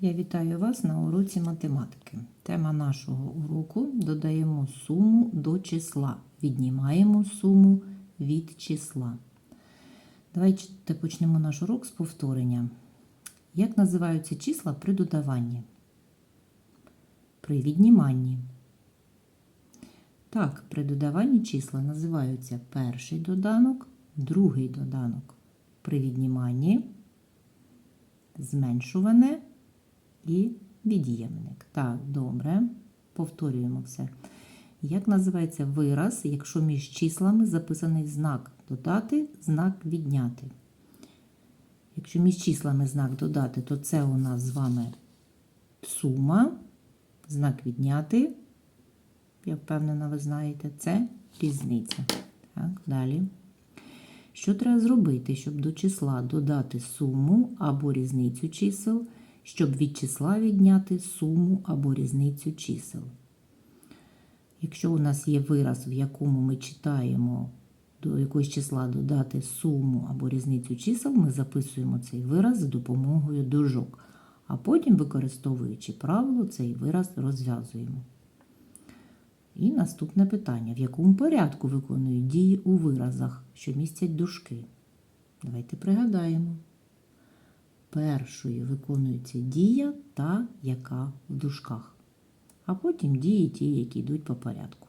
Я вітаю вас на уроці математики. Тема нашого уроку додаємо суму до числа. Віднімаємо суму від числа. Давайте почнемо наш урок з повторення. Як називаються числа при додаванні? При відніманні. Так, при додаванні числа називаються перший доданок, другий доданок. При відніманні зменшуване і від'ємник. Так, добре. Повторюємо все. Як називається вираз, якщо між числами записаний знак додати, знак відняти? Якщо між числами знак додати, то це у нас з вами сума, знак відняти. Я впевнена, ви знаєте, це різниця. Так, далі. Що треба зробити, щоб до числа додати суму або різницю чисел, щоб від числа відняти суму або різницю чисел? Якщо у нас є вираз, в якому ми читаємо до якогось числа додати суму або різницю чисел, ми записуємо цей вираз за допомогою дужок, а потім, використовуючи правило, цей вираз розв'язуємо. І наступне питання: в якому порядку виконують дії у виразах, що містять дужки? Давайте пригадаємо. Першою виконується дія та яка в дужках, а потім дії ті, які йдуть по порядку.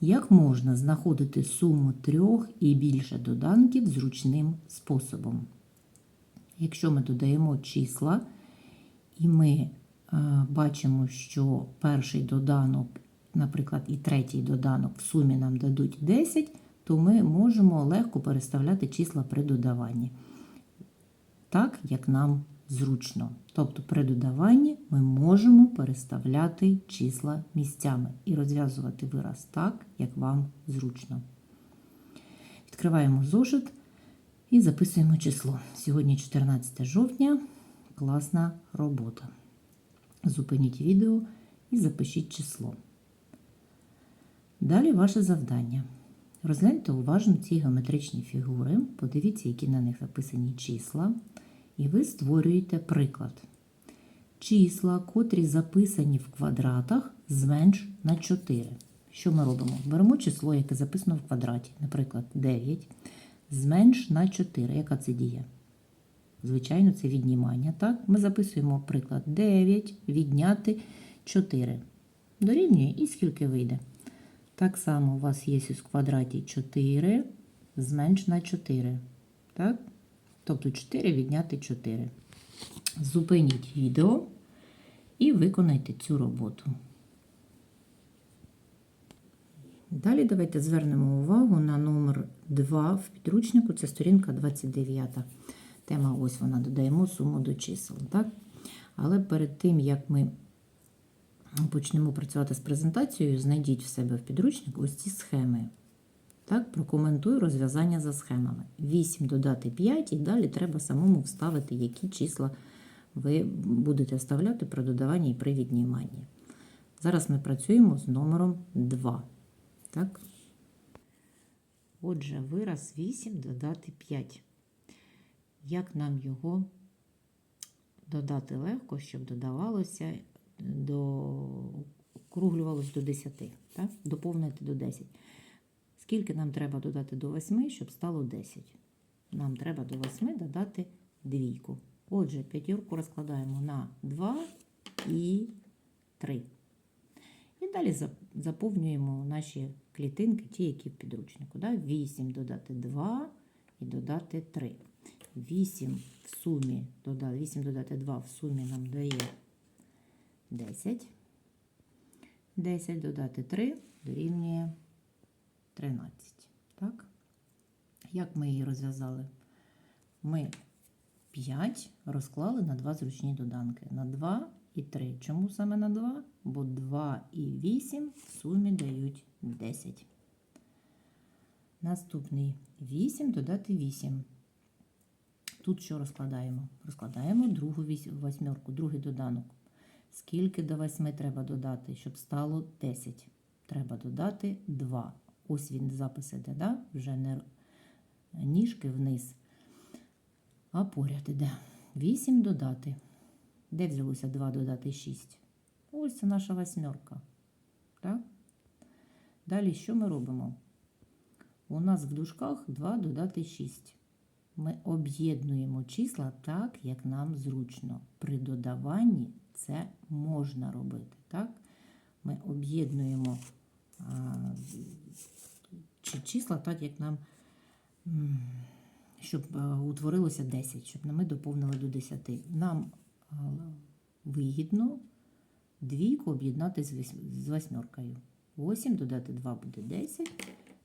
Як можна знаходити суму трьох і більше доданків зручним способом? Якщо ми додаємо числа, і ми бачимо, що перший доданок, наприклад, і третій доданок в сумі нам дадуть 10, то ми можемо легко переставляти числа при додаванні. Так, як нам зручно. Тобто при додаванні ми можемо переставляти числа місцями і розв'язувати вираз так, як вам зручно. Відкриваємо зошит і записуємо число. Сьогодні 14 жовтня. Класна робота. Зупиніть відео і запишіть число. Далі ваше завдання. Розгляньте уважно ці геометричні фігури, подивіться, які на них записані числа, і ви створюєте приклад. Числа, котрі записані в квадратах, зменш на 4. Що ми робимо? Беремо число, яке записано в квадраті, наприклад, 9, зменш на 4. Яка це дія? Звичайно, це віднімання. Так? Ми записуємо приклад 9, відняти 4. Дорівнює і скільки вийде. Так само у вас є у квадраті 4, зменш на 4. Так? Тобто 4 відняти 4. Зупиніть відео і виконайте цю роботу. Далі давайте звернемо увагу на номер 2 в підручнику, це сторінка 29. Тема ось вона додаємо суму до чисел. Так? Але перед тим, як ми почнемо працювати з презентацією, знайдіть в себе в підручнику ось ці схеми. Так, Прокоментую розв'язання за схемами. 8 додати 5, і далі треба самому вставити, які числа ви будете вставляти при додаванні і при відніманні. Зараз ми працюємо з номером 2. Так? Отже, вираз 8 додати 5 як нам його додати легко, щоб додавалося до округлювалося до 10, так? доповнити до 10. Скільки нам треба додати до 8, щоб стало 10? Нам треба до 8 додати двійку. Отже, п'ятірку розкладаємо на 2 і 3. І далі заповнюємо наші клітинки, ті, які в підручнику. 8 додати 2 і додати 3. 8 в сумі, 8 додати 2 в сумі нам дає 10. 10 додати 3 дорівнює 13. Так? Як ми її розв'язали? Ми 5 розклали на 2 зручні доданки. На 2 і 3. Чому саме на 2? Бо 2 і 8 в сумі дають 10. Наступний 8 додати 8. Тут що розкладаємо? Розкладаємо другу восьмерку, другий доданок. Скільки до 8 треба додати, щоб стало 10? Треба додати 2. Ось він запис іде, да? вже не ніжки вниз, а поряд іде. 8 додати Де взялося 2 додати 6? Ось це наша восьмерка. Так? Далі що ми робимо? У нас в дужках 2 додати 6. Ми об'єднуємо числа так, як нам зручно. При додаванні це можна робити. Так? Ми об'єднуємо чи- числа так, як нам, щоб е, утворилося 10, щоб ми доповнили до 10. Нам е, вигідно двійку об'єднати з вось- з восьмеркою. 8 додати 2 буде 10,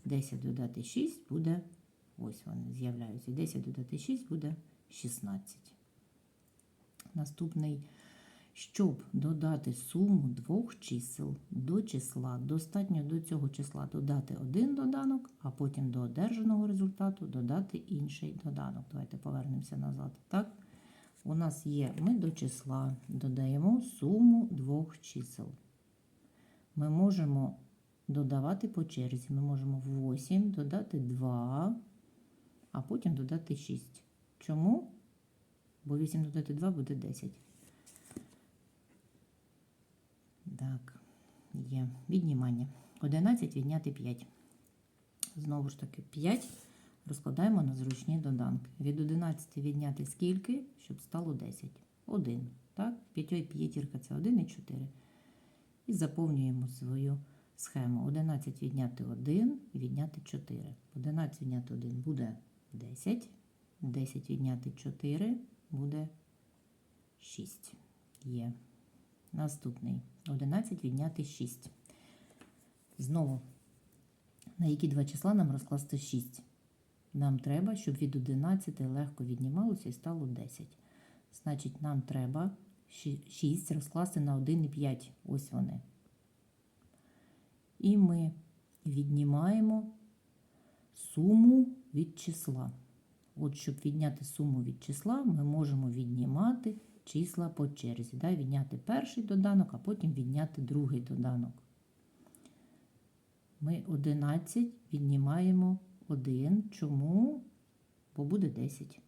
10 додати 6 буде, ось вони з'являються, 10 додати 6 буде 16. Наступний, щоб додати суму двох чисел до числа, достатньо до цього числа додати один доданок, а потім до одержаного результату додати інший доданок. Давайте повернемося назад. Так? У нас є, ми до числа додаємо суму двох чисел. Ми можемо додавати по черзі. Ми можемо 8 додати 2, а потім додати 6. Чому? Бо 8 додати 2 буде 10. Так, є. Віднімання. 11 відняти 5. Знову ж таки, 5 розкладаємо на зручні доданки. Від 11 відняти скільки, щоб стало 10? 1. Так? П'ятьой п'ятірка це 1 і 4. І заповнюємо свою схему. 11 відняти 1 і відняти 4. 11 відняти 1 буде 10. 10 відняти 4 буде 6. Є. Наступний. 11 відняти 6. Знову, на які два числа нам розкласти 6? Нам треба, щоб від 11 легко віднімалося і стало 10. Значить, нам треба 6 розкласти на 1 і 5. Ось вони. І ми віднімаємо суму від числа. От, щоб відняти суму від числа, ми можемо віднімати числа по черзі. Да? Відняти перший доданок, а потім відняти другий доданок. Ми 11 віднімаємо 1. Чому? Бо буде 10.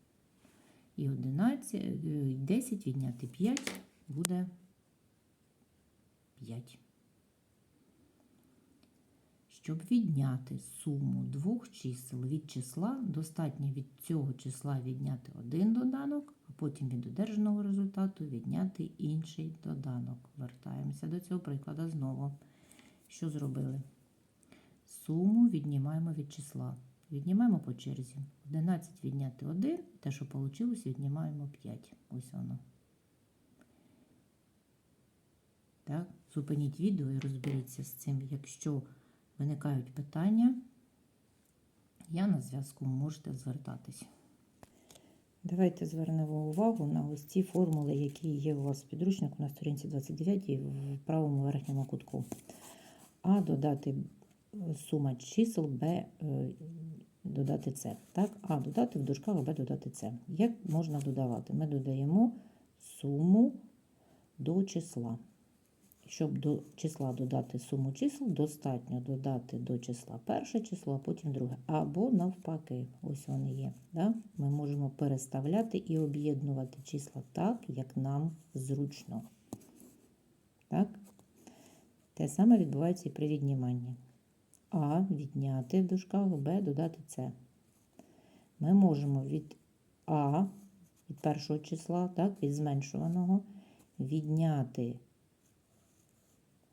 І 11, е, 10 відняти 5 буде 5. Щоб відняти суму двох чисел від числа, достатньо від цього числа відняти один доданок, а потім від одержаного результату відняти інший доданок. Вертаємося до цього прикладу знову. Що зробили? Суму віднімаємо від числа. Віднімаємо по черзі. 11 відняти 1, те, що вийшло, віднімаємо 5. Ось воно. Так, зупиніть відео і розберіться з цим. Якщо виникають питання, я на зв'язку можете звертатись. Давайте звернемо увагу на ось ці формули, які є у вас в підручнику на сторінці 29 в правому верхньому кутку. А додати сума чисел, Б е, додати С. Так? А додати в дужках, Б додати С. Як можна додавати? Ми додаємо суму до числа. Щоб до числа додати суму чисел, достатньо додати до числа перше число, а потім друге. Або навпаки, ось вони є. Да? Ми можемо переставляти і об'єднувати числа так, як нам зручно. Так? Те саме відбувається і при відніманні. А відняти в дужках Б додати С. Ми можемо від А, від першого числа, так, від зменшуваного, відняти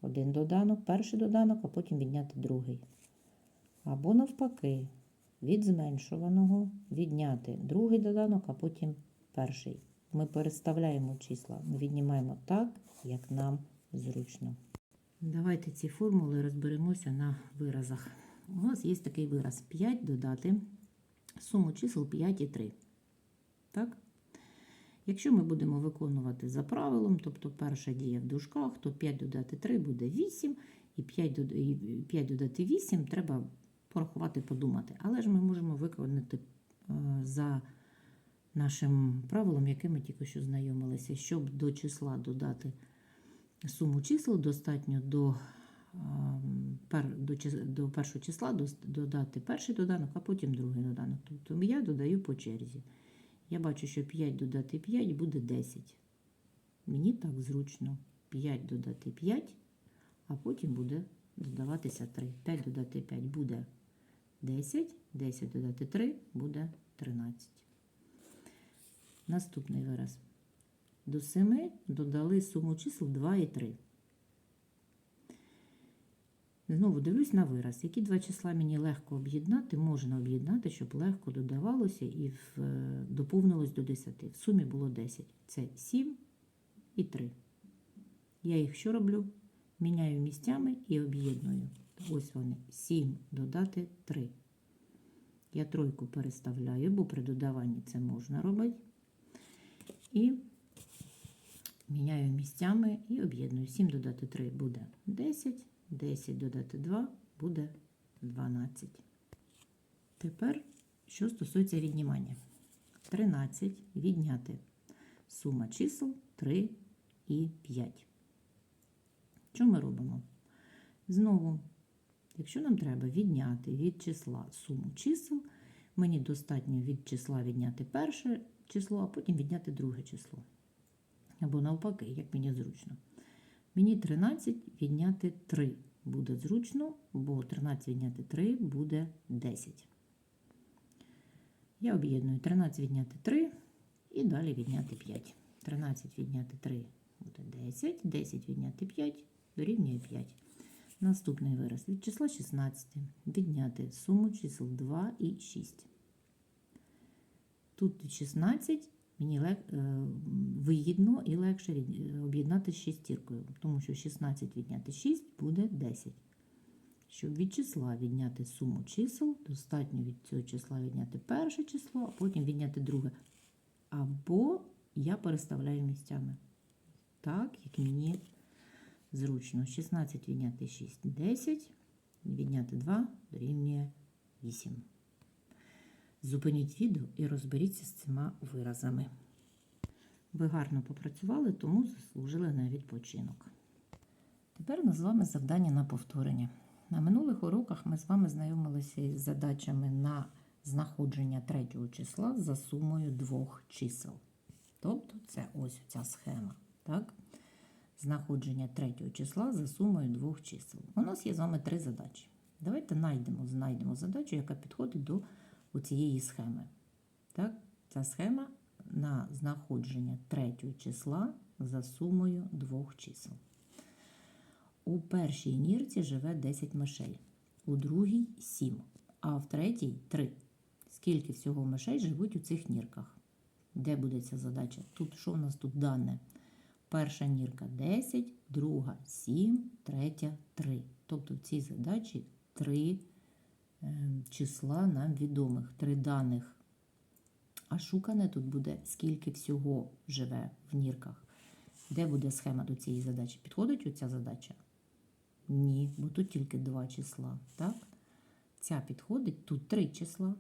один доданок, перший доданок, а потім відняти другий. Або навпаки, від зменшуваного відняти другий доданок, а потім перший. Ми переставляємо числа, ми віднімаємо так, як нам зручно. Давайте ці формули розберемося на виразах. У нас є такий вираз 5 додати суму чисел 5 і 3. Так? Якщо ми будемо виконувати за правилом, тобто перша дія в дужках, то 5 додати 3 буде 8, і 5 додати, і 5 додати 8 треба порахувати, подумати. Але ж ми можемо виконати е, за нашим правилом, яке ми тільки що знайомилися, щоб до числа додати суму чисел, достатньо до, ем, до, до першого числа додати перший доданок, а потім другий доданок. Тобто я додаю по черзі. Я бачу, що 5 додати 5 буде 10. Мені так зручно. 5 додати 5, а потім буде додаватися 3. 5 додати 5 буде 10, 10 додати 3 буде 13. Наступний вираз. До 7 додали суму чисел 2 і 3. Знову дивлюсь на вираз. Які два числа мені легко об'єднати, можна об'єднати, щоб легко додавалося і в, е, доповнилось до 10. В сумі було 10. Це 7 і 3. Я їх що роблю? Міняю місцями і об'єдную. Ось вони. 7 додати 3. Я тройку переставляю, бо при додаванні це можна робити. І міняю місцями і об'єдную. 7 додати 3 буде 10. 10 додати 2 буде 12. Тепер, що стосується віднімання. 13 відняти сума чисел 3 і 5. Що ми робимо? Знову, якщо нам треба відняти від числа суму чисел, мені достатньо від числа відняти перше число, а потім відняти друге число. Або навпаки, як мені зручно. Мені 13 відняти 3 буде зручно, бо 13 відняти 3 буде 10. Я об'єдную 13 відняти 3 і далі відняти 5. 13 відняти 3 буде 10, 10 відняти 5 дорівнює 5. Наступний вираз від числа 16 відняти суму чисел 2 і 6. Тут 16 мені е, вигідно і легше об'єднати з шістіркою, тому що 16 відняти 6 буде 10. Щоб від числа відняти суму чисел, достатньо від цього числа відняти перше число, а потім відняти друге. Або я переставляю місцями. Так, як мені зручно. 16 відняти 6 10, відняти 2 дорівнює 8. Зупиніть відео і розберіться з цими виразами. Ви гарно попрацювали, тому заслужили на відпочинок. Тепер ми з вами завдання на повторення. На минулих уроках ми з вами знайомилися із задачами на знаходження третього числа за сумою двох чисел. Тобто це ось ця схема. Так? Знаходження третього числа за сумою двох чисел. У нас є з вами три задачі. Давайте знайдемо, знайдемо задачу, яка підходить до цієї схеми. Так? Ця схема на знаходження третього числа за сумою двох чисел. У першій нірці живе 10 мишей, у другій 7, а в третій 3. Скільки всього мишей живуть у цих нірках? Де буде ця задача? Тут що в нас тут дане? Перша нірка 10, друга 7, третя 3. Тобто в цій задачі 3 е, числа нам відомих, 3 даних. А шукане тут буде, скільки всього живе в нірках. Де буде схема до цієї задачі? Підходить оця задача? Ні, бо тут тільки два числа. Так? Ця підходить, тут три числа.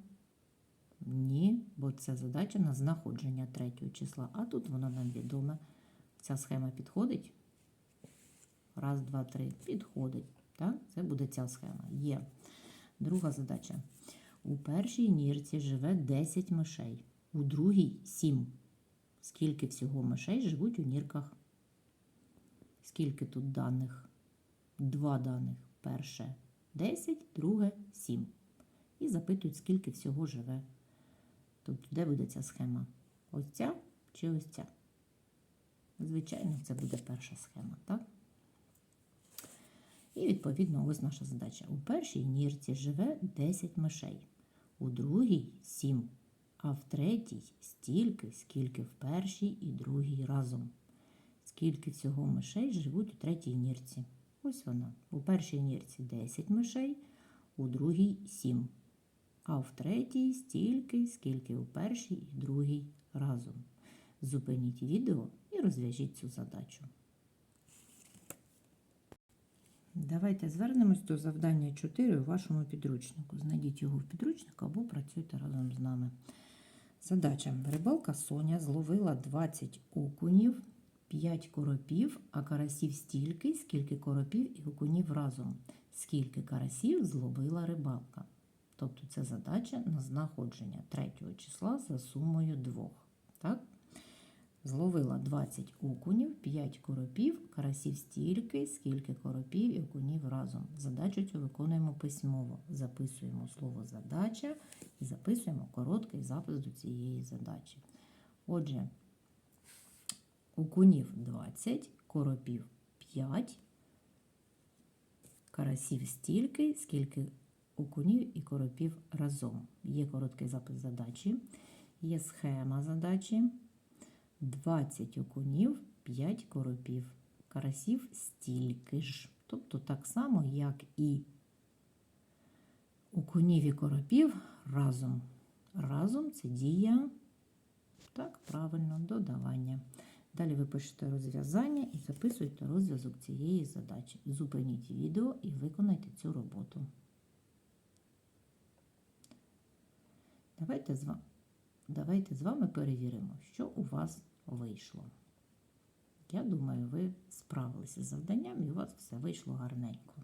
Ні, бо це задача на знаходження третього числа. А тут воно нам відоме. Ця схема підходить. Раз, два, три. Підходить. Так? Це буде ця схема. Є. Друга задача. У першій нірці живе 10 мишей, у другій 7. Скільки всього мишей живуть у нірках? Скільки тут даних? Два даних. Перше 10, друге 7. І запитують, скільки всього живе. Тобто, де буде ця схема? Ось ця чи ось ця? Звичайно, це буде перша схема, так? І, відповідно, ось наша задача. У першій нірці живе 10 мишей, у другій 7, а в третій стільки, скільки в першій і другій разом. Скільки всього мишей живуть у третій нірці? Ось вона. У першій нірці 10 мишей, у другій 7. А в третій стільки, скільки у першій і другій разом. Зупиніть відео і розв'яжіть цю задачу. Давайте звернемось до завдання 4 у вашому підручнику. Знайдіть його в підручнику або працюйте разом з нами. Задача. Рибалка Соня зловила 20 окунів, 5 коропів, а карасів стільки, скільки коропів і окунів разом. Скільки карасів зловила рибалка. Тобто це задача на знаходження третього числа за сумою двох. Так? Зловила 20 окунів, 5 коропів, карасів стільки, скільки коропів і окунів разом. Задачу цю виконуємо письмово. Записуємо слово задача і записуємо короткий запис до цієї задачі. Отже, окунів 20, коропів 5, карасів стільки, скільки окунів і коропів разом. Є короткий запис задачі, є схема задачі. 20 окунів, 5 коропів. Карасів стільки ж. Тобто так само, як і окунів і коропів разом. Разом це дія, так, правильно, додавання. Далі ви пишете розв'язання і записуєте розв'язок цієї задачі. Зупиніть відео і виконайте цю роботу. Давайте з вами. Давайте з вами перевіримо, що у вас вийшло. Я думаю, ви справилися з завданням і у вас все вийшло гарненько.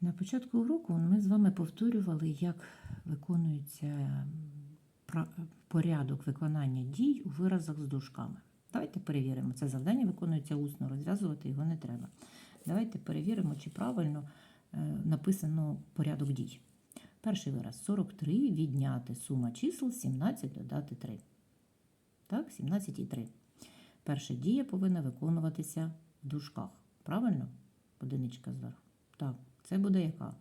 На початку уроку ми з вами повторювали, як виконується порядок виконання дій у виразах з дужками. Давайте перевіримо. Це завдання виконується усно, розв'язувати його не треба. Давайте перевіримо, чи правильно написано порядок дій. Перший вираз 43 відняти сума чисел 17 додати 3. Так, 17 і 3. Перша дія повинна виконуватися в дужках. Правильно? Одиничка зверху. Так, це буде яка?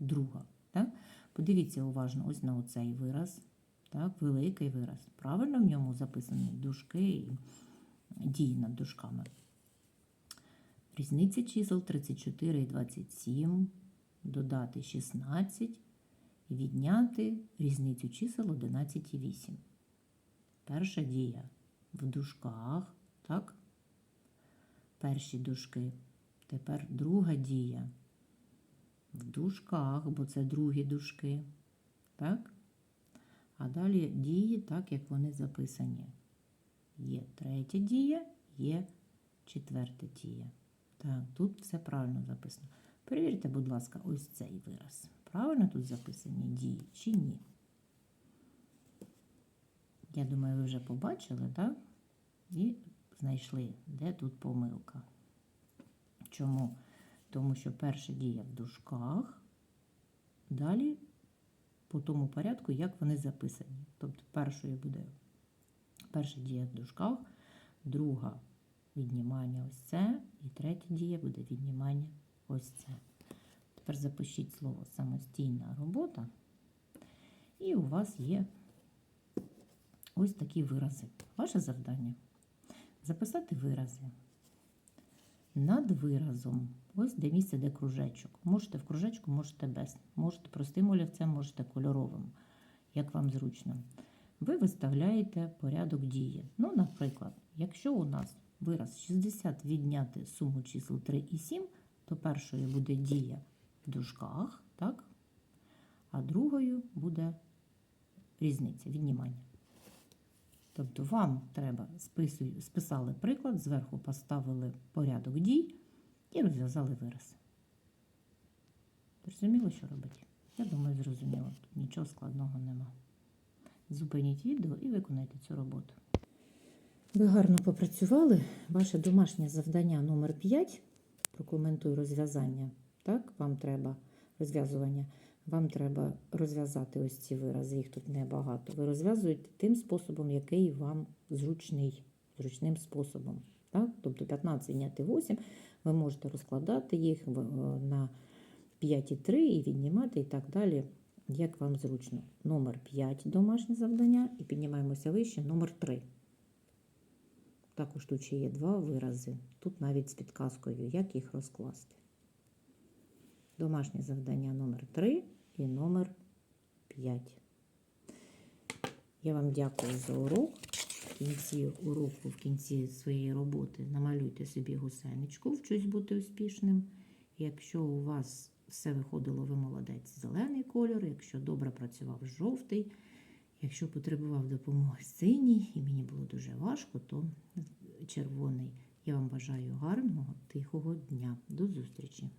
Друга. Так? Подивіться уважно ось на оцей вираз. Так, великий вираз. Правильно в ньому записані дужки і дії над дужками. Різниця чисел 34 і 27. Додати 16 і відняти різницю чисел 11 і 8. Перша дія в дужках, так? Перші дужки. Тепер друга дія в дужках, бо це другі дужки. Так? А далі дії, так, як вони записані. Є третя дія, є четверта дія. Так, тут все правильно записано. Перевірте, будь ласка, ось цей вираз. Правильно тут записані дії чи ні? Я думаю, ви вже побачили, так? І знайшли, де тут помилка. Чому? Тому що перша дія в дужках, далі по тому порядку, як вони записані. Тобто, першою буде перша дія в дужках, друга віднімання ось це, і третя дія буде віднімання ось це. Тепер запишіть слово самостійна робота, і у вас є ось такі вирази. Ваше завдання записати вирази. Над виразом, ось де місце, де кружечок. Можете в кружечку, можете без. Можете простим олівцем, можете кольоровим, як вам зручно. Ви виставляєте порядок дії. Ну, наприклад, якщо у нас вираз 60 відняти суму чисел 3 і 7, то першою буде дія в дужках, так? а другою буде різниця, віднімання. Тобто вам треба списали приклад, зверху поставили порядок дій і розв'язали вираз. Зрозуміло, що робити? Я думаю, зрозуміло. Тут нічого складного нема. Зупиніть відео і виконайте цю роботу. Ви гарно попрацювали. Ваше домашнє завдання номер 5 прокоментую розв'язання. Так, вам треба розв'язування. Вам треба розв'язати ось ці вирази, їх тут небагато. Ви розв'язуєте тим способом, який вам зручний, зручним способом. Так? Тобто 15 відняти 8, ви можете розкладати їх на 5 і 3 і віднімати і так далі, як вам зручно. Номер 5 домашнє завдання, і піднімаємося вище, номер 3. Також тут ще є два вирази. Тут навіть з підказкою, як їх розкласти. Домашнє завдання номер 3 і номер 5. Я вам дякую за урок. В кінці уроку, в кінці своєї роботи намалюйте собі гусеничку, вчусь бути успішним. Якщо у вас все виходило, ви молодець, зелений кольор, якщо добре працював жовтий, якщо потребував допомоги синій, і мені було дуже важко, то червоний. Я вам бажаю гарного, тихого дня. До зустрічі!